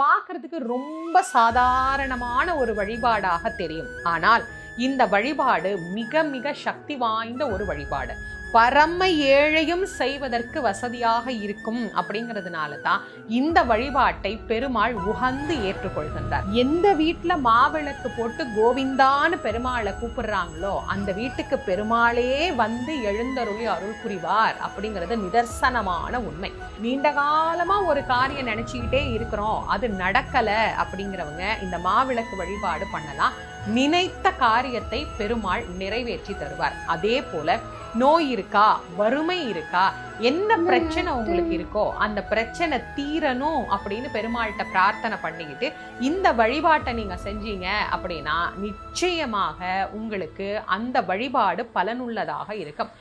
பார்க்கறதுக்கு ரொம்ப சாதாரணமான ஒரு வழிபாடாக தெரியும். ஆனால் இந்த வழிபாடு மிக மிக சக்தி வாய்ந்த ஒரு வழிபாடு. பரம ஏழையும் செய்வதற்கு வசதியாக இருக்கும் அப்படிங்கிறதுனால தான் இந்த வழிபாட்டை பெருமாள் உகந்து ஏற்றுக்கொள்கின்றார். எந்த வீட்டில் மாவிளக்கு போட்டு கோவிந்தான்னு பெருமாளை கூப்பிடுறாங்களோ அந்த வீட்டுக்கு பெருமாளே வந்து எழுந்தருளி அருள் புரிவார் அப்படிங்கிறது நிதர்சனமான உண்மை. நீண்ட காலமா ஒரு காரியம் நினச்சிக்கிட்டே இருக்கிறோம் அது நடக்கலை அப்படிங்கிறவங்க இந்த மாவிளக்கு வழிபாடு பண்ணலாம். நினைத்த காரியத்தை பெருமாள் நிறைவேற்றி தருவார். அதே போல நோய் இருக்கா? வறுமை இருக்கா? என்ன பிரச்சனை உங்களுக்கு இருக்கோ அந்த பிரச்சனை தீரணும் அப்படின்னு பெருமாள்கிட்ட பிரார்த்தனை பண்ணிக்கிட்டு இந்த வழிபாட்டை நீங்க செஞ்சீங்க அப்படின்னா நிச்சயமாக உங்களுக்கு அந்த வழிபாடு பலனுள்ளதாக இருக்கும்.